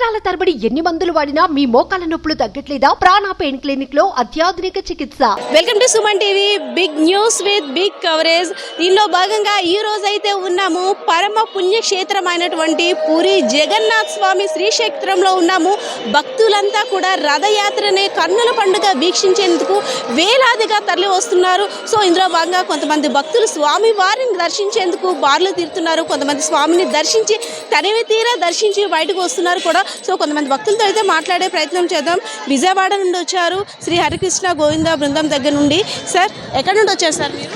సంవత్సరాల తరబడి ఎన్ని మందులు వాడినా మీ మోకాల నొప్పులు తగ్గట్లేదా? ప్రాణ పెయిన్ క్లినిక్లో అత్యాధునిక చికిత్స. Welcome to Suman TV. Big news with big coverage. దీనిలో భాగంగా ఈ రోజు అయితే ఉన్నాము పరమ పుణ్యక్షేత్రం అయినటువంటి పూరి జగన్నాథ్ స్వామి శ్రీక్షేత్రంలో ఉన్నాము. భక్తులంతా కూడా రథయాత్రనే కన్నుల పండుగ వీక్షించేందుకు వేలాదిగా తరలి వస్తున్నారు సో ఇందులో భాగంగా కొంతమంది భక్తులు స్వామి వారిని దర్శించేందుకు బార్లు తీరుతున్నారు. కొంతమంది స్వామిని దర్శించి తనివి తీరా దర్శించి బయటకు వస్తున్నారు కూడా. సో కొంతమంది భక్తులతో అయితే మాట్లాడే ప్రయత్నం చేద్దాం. విజయవాడ నుండి వచ్చారు శ్రీ హరికృష్ణ గోవింద బృందం దగ్గర నుండి. సార్ ఎక్కడి నుండి వచ్చారు సార్ మీరు?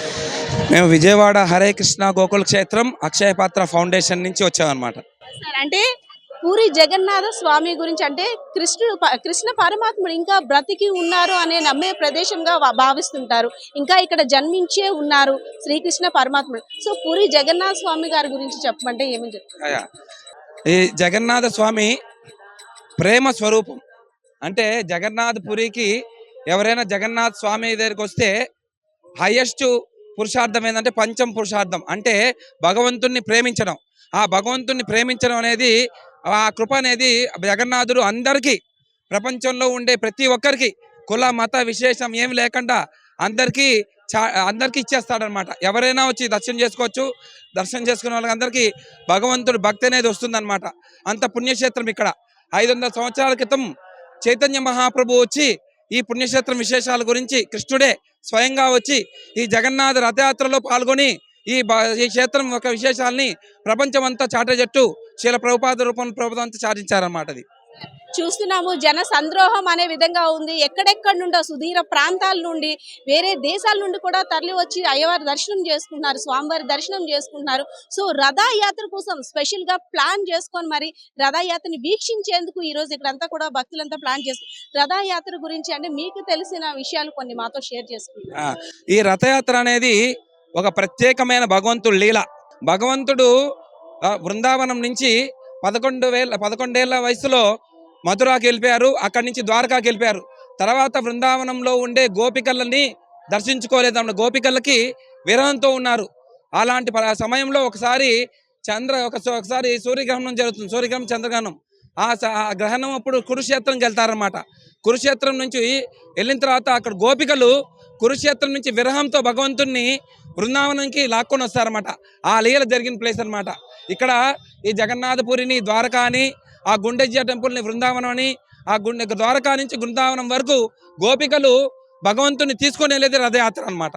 మేము విజయవాడ హరే కృష్ణ గోకుల క్షేత్రం అక్షయ పాత్ర ఫౌండేషన్ నుంచి వచ్చామన్నమాట. సార్ అంటే పూరి జగన్నాథ స్వామి గురించి అంటే కృష్ణుడు కృష్ణ పరమాత్ముడు ఇంకా బ్రతికి ఉన్నారు అనే నమ్మే ప్రదేశంగా భావిస్తుంటారు. ఇంకా ఇక్కడ జన్మించే ఉన్నారు శ్రీకృష్ణ పరమాత్ముడు. సో పూరి జగన్నాథ స్వామి గారి గురించి చెప్పమంటే ఏమని చెప్తారు. ఈ జగన్నాథ స్వామి ప్రేమ స్వరూపం. అంటే జగన్నాథ్ పురికి ఎవరైనా జగన్నాథ్ స్వామి దగ్గరికి వస్తే హయ్యెస్ట్ పురుషార్థం ఏంటంటే పంచం పురుషార్థం. అంటే భగవంతుణ్ణి ప్రేమించడం. ఆ భగవంతుణ్ణి ప్రేమించడం అనేది ఆ కృప అనేది జగన్నాథుడు అందరికీ ప్రపంచంలో ఉండే ప్రతి ఒక్కరికి కుల మత విశేషం ఏమి లేకుండా అందరికీ చా అందరికీ ఇచ్చేస్తాడనమాట. ఎవరైనా వచ్చి దర్శనం చేసుకోవచ్చు. దర్శనం చేసుకునే వాళ్ళందరికీ భగవంతుడు భక్తి అనేది వస్తుందన్నమాట అంత పుణ్యక్షేత్రం ఇక్కడ. ఐదు వందల సంవత్సరాల క్రితం చైతన్య మహాప్రభు వచ్చి ఈ పుణ్యక్షేత్రం విశేషాల గురించి కృష్ణుడే స్వయంగా వచ్చి ఈ జగన్నాథ రథయాత్రలో పాల్గొని ఈ ఈ క్షేత్రం యొక్క విశేషాలని ప్రపంచం అంతా చాటజట్టు శీల ప్రభుపాద రూపం ప్రభుత్వం అంతా చాటించారన్నమాట అది. చూస్తున్నాము. జన సంద్రోహం అనే విధంగా ఉంది. ఎక్కడెక్కడి నుండో సుదీర ప్రాంతాల నుండి వేరే దేశాల నుండి కూడా తరలి వచ్చి అయ్యవారి దర్శనం చేసుకుంటున్నారు. స్వామివారి దర్శనం చేసుకుంటున్నారు. సో రథయాత్ర కోసం స్పెషల్గా ప్లాన్ చేసుకొని మరి రథయాత్రని వీక్షించేందుకు ఈ రోజు ఇక్కడంతా కూడా భక్తులంతా ప్లాన్ చేస్తారు రథయాత్ర గురించి అంటే మీకు తెలిసిన విషయాలు కొన్ని మాతో షేర్ చేసుకుంటారు ఈ రథయాత్ర అనేది ఒక ప్రత్యేకమైన భగవంతుడు లీల. భగవంతుడు ఆ, బృందావనం నుంచి పదకొండు వేల పదకొండేళ్ళ వయసులో మధురాకి వెళ్ళిపోయారు అక్కడి నుంచి ద్వారకాకి వెళ్ళిపోయారు. తర్వాత బృందావనంలో ఉండే గోపికలని దర్శించుకోలేదన్న గోపికలకి విరహంతో ఉన్నారు. అలాంటి ప- సమయంలో ఒకసారి చంద్ర ఒక ఒకసారి సూర్యగ్రహణం జరుగుతుంది. సూర్యగ్రహణం చంద్రగ్రహణం. ఆ ఆ గ్రహణం అప్పుడు కురుక్షేత్రంకి వెళ్తారనమాట కురుక్షేత్రం నుంచి వెళ్ళిన తర్వాత అక్కడ గోపికలు కురుక్షేత్రం నుంచి విరహంతో భగవంతుణ్ణి బృందావనంకి లాక్కొని వస్తారన్నమాట. ఆ లీల జరిగిన ప్లేస్ అన్నమాట. ఇక్కడ ఈ జగన్నాథపురిని ద్వారకాని ఆ గుండెజ్జ టెంపుల్ని బృందావనం అని ఆ గుండె ద్వారకా నుంచి బృందావనం వరకు గోపికలు భగవంతుని తీసుకొని వెళ్ళేది రథయాత్ర అన్నమాట.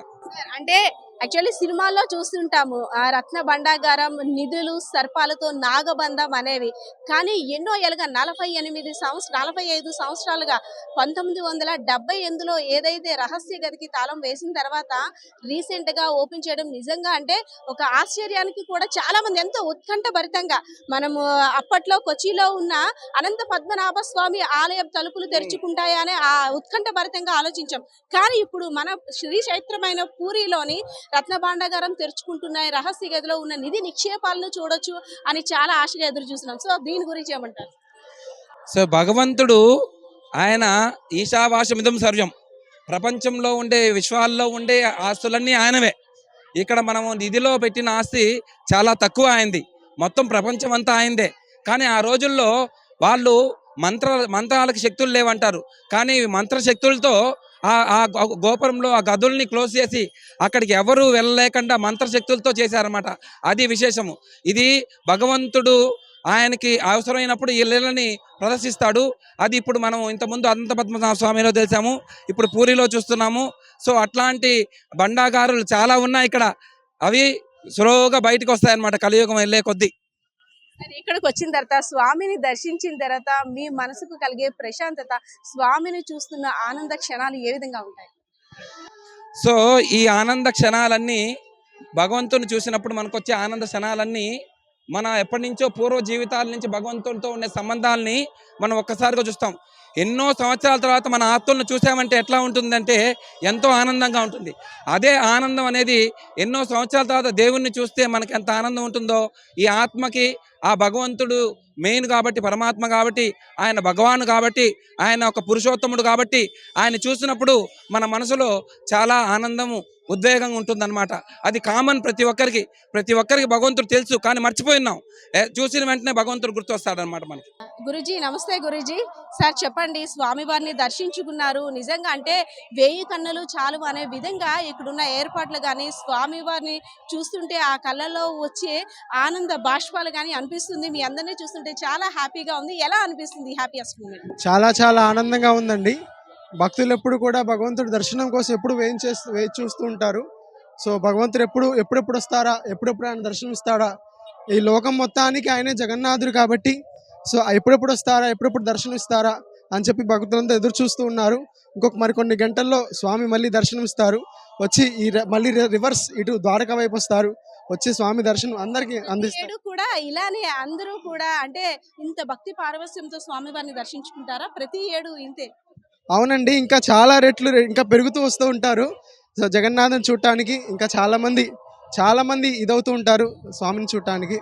అంటే యాక్చువల్లీ సినిమాల్లో చూస్తుంటాము ఆ రత్న భండాగారం నిధులు సర్పాలతో నాగబంధం అనేవి. కానీ ఎన్నో ఏళ్ళుగా నలభై ఎనిమిది సంవత్సరం నలభై ఐదు సంవత్సరాలుగా పంతొమ్మిది వందల డెబ్బై ఎనిమిదిలో ఏదైతే రహస్య గదికి తాళం వేసిన తర్వాత రీసెంట్గా ఓపెన్ చేయడం నిజంగా అంటే ఒక ఆశ్చర్యానికి కూడా చాలా మంది ఎంతో ఉత్కంఠ భరితంగా మనము అప్పట్లో కొచ్చిలో ఉన్న అనంత పద్మనాభ స్వామి ఆలయం తలుపులు తెరుచుకుంటాయా అనే ఆ ఉత్కంఠ భరితంగా ఆలోచించాం. కానీ ఇప్పుడు మన శ్రీ క్షేత్రమైన పూరిలోని రత్న భాండాగారం తెరుచుకుంటున్నాయి. రహస్య గదిలో ఉన్న నిధి నిక్షేపాలను చూడొచ్చు అని చాలా ఆశగా ఎదురు చూసినాం సో దీని గురించి ఏమంటారు? సో భగవంతుడు ఆయన ఈశావాసమిదం సర్వం. ప్రపంచంలో ఉండే విశ్వాల్లో ఉండే ఆస్తులన్నీ ఆయనవే. ఇక్కడ మనము నిధిలో పెట్టిన ఆస్తి చాలా తక్కువ అయింది మొత్తం ప్రపంచం అంతా ఆయనదే. కానీ ఆ రోజుల్లో వాళ్ళు మంత్ర మంత్రాలకు శక్తులు లేవంటారు. కానీ మంత్రశక్తులతో మంత్ర శక్తులతో ఆ ఆ గో- గోపురంలో ఆ గదుల్ని క్లోజ్ చేసి అక్కడికి ఎవరు వెళ్ళలేకుండా మంత్రశక్తులతో చేశారన్నమాట. అది విశేషము. ఇది భగవంతుడు ఆయనకి అవసరమైనప్పుడు ఈ లీలని ప్రదర్శిస్తాడు. అది ఇప్పుడు మనం ఇంతకుముందు అనంత పద్మనాభ స్వామిలో తెలిసాము. ఇప్పుడు పూరిలో చూస్తున్నాము. సో అట్లాంటి బండాగారులు చాలా ఉన్నాయి ఇక్కడ. అవి స్లోగా బయటకు వస్తాయన్నమాట. కలియుగం వెళ్ళే కొద్దీ. మరి ఇక్కడికి వచ్చిన తర్వాత స్వామిని దర్శించిన తర్వాత మీ మనసుకు కలిగే ప్రశాంతత స్వామిని చూస్తున్న ఆనంద క్షణాలు ఏ విధంగా ఉంటాయి? సో ఈ ఆనంద క్షణాలన్నీ భగవంతుని చూసినప్పుడు మనకు వచ్చే ఆనంద క్షణాలన్నీ మన ఎప్పటి నుంచో పూర్వ జీవితాల నుంచి భగవంతునితో ఉండే సంబంధాలని మనం ఒక్కసారిగా చూస్తాం. ఎన్నో సంవత్సరాల తర్వాత మన ఆత్మలను చూసామంటే ఎట్లా ఉంటుందంటే ఎంతో ఆనందంగా ఉంటుంది. అదే ఆనందం అనేది ఎన్నో సంవత్సరాల తర్వాత దేవుణ్ణి చూస్తే మనకి ఎంత ఆనందం ఉంటుందో ఈ ఆత్మకి ఆ భగవంతుడు మెయిన్ కాబట్టి పరమాత్మ కాబట్టి ఆయన భగవాన్ కాబట్టి ఆయన ఒక పురుషోత్తముడు కాబట్టి ఆయన చూసినప్పుడు మన మనసులో చాలా ఆనందము ఉద్వేగంగా ఉంటుందన్నమాట. అది కామన్ ప్రతి ఒక్కరికి. ప్రతి ఒక్కరికి భగవంతుడు తెలుసు కానీ మర్చిపోయినాం చూసిన వెంటనే భగవంతుడు గుర్తొస్తాడనమాట మనకి. గురుజీ నమస్తే గురుజీ. సార్ చెప్పండి స్వామివారిని దర్శించుకున్నారు. నిజంగా అంటే వేయి కన్నులు చాలు అనే విధంగా ఇక్కడున్న ఏర్పాట్లు కానీ స్వామివారిని చూస్తుంటే ఆ కళ్ళలో వచ్చే ఆనంద బాష్పాలు కానీ అనిపిస్తుంది. మీ అందరినీ చూస్తుంటే చాలా హ్యాపీగా ఉంది. ఎలా అనిపిస్తుంది హ్యాపీయెస్ట్ మూమెంట్? చాలా చాలా ఆనందంగా ఉందండి. భక్తులు ఎప్పుడు కూడా భగవంతుడి దర్శనం కోసం ఎప్పుడు వేయించే చేస్తూ వేచి చూస్తూ ఉంటారు. సో భగవంతుడు ఎప్పుడు ఎప్పుడెప్పుడు వస్తారా ఎప్పుడెప్పుడు ఆయన దర్శనం ఇస్తాడా? ఈ లోకం మొత్తానికి ఆయనే జగన్నాథుడు కాబట్టి సో ఎప్పుడెప్పుడు వస్తారా? ఎప్పుడెప్పుడు దర్శనం ఇస్తారా? అని చెప్పి భక్తులంతా ఎదురు చూస్తూ ఉన్నారు. ఇంకొక మరికొన్ని గంటల్లో స్వామి మళ్ళీ దర్శనం ఇస్తారు. వచ్చి ఈ మళ్ళీ రివర్స్ ఇటు ద్వారకా వైపు వస్తారు. వచ్చి స్వామి దర్శనం అందరికి అందిస్తారు కూడా ఇలానే అందరూ కూడా అంటే ఇంత భక్తి పారవస్యంతో స్వామివారిని దర్శించుకుంటారా? ప్రతి ఏడు ఇంతే. అవునండి ఇంకా చాలా రెట్లు ఇంకా పెరుగుతూ వస్తూ ఉంటారు. సో జగన్నాథం చూడటానికి ఇంకా చాలా మంది చాలా మంది ఇదవుతూ ఉంటారు స్వామిని చూడటానికి.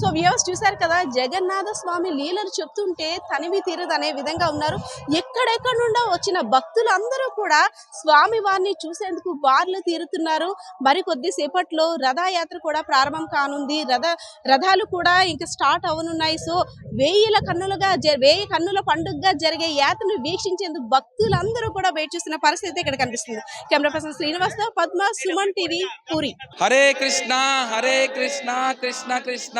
సో వ్యూవర్స్ చూశారు కదా జగన్నాథ స్వామి లీలలు చెప్తుంటే తనివి తీరదు అనే విధంగా ఉన్నారు. ఎక్కడెక్కడ నుండో వచ్చిన భక్తులు అందరూ కూడా స్వామి వారిని చూసేందుకు బార్లు తీరుతున్నారు. మరి కొద్దిసేపట్లో రథయాత్ర కూడా ప్రారంభం కానుంది. రథ రథాలు కూడా ఇంకా స్టార్ట్ అవనున్నాయి. సో వేయిల కన్నులుగా వేయి కన్నుల పండుగగా జరిగే యాత్రను వీక్షించేందుకు భక్తులందరూ కూడా వెయిట్ చేస్తున్న పరిస్థితి ఇక్కడ కనిపిస్తుంది. కెమెరా పర్సన్ శ్రీనివాస్తో పద్మ సుమన్ టీవీ పూరి. హరే కృష్ణ హరే కృష్ణ కృష్ణ కృష్ణ.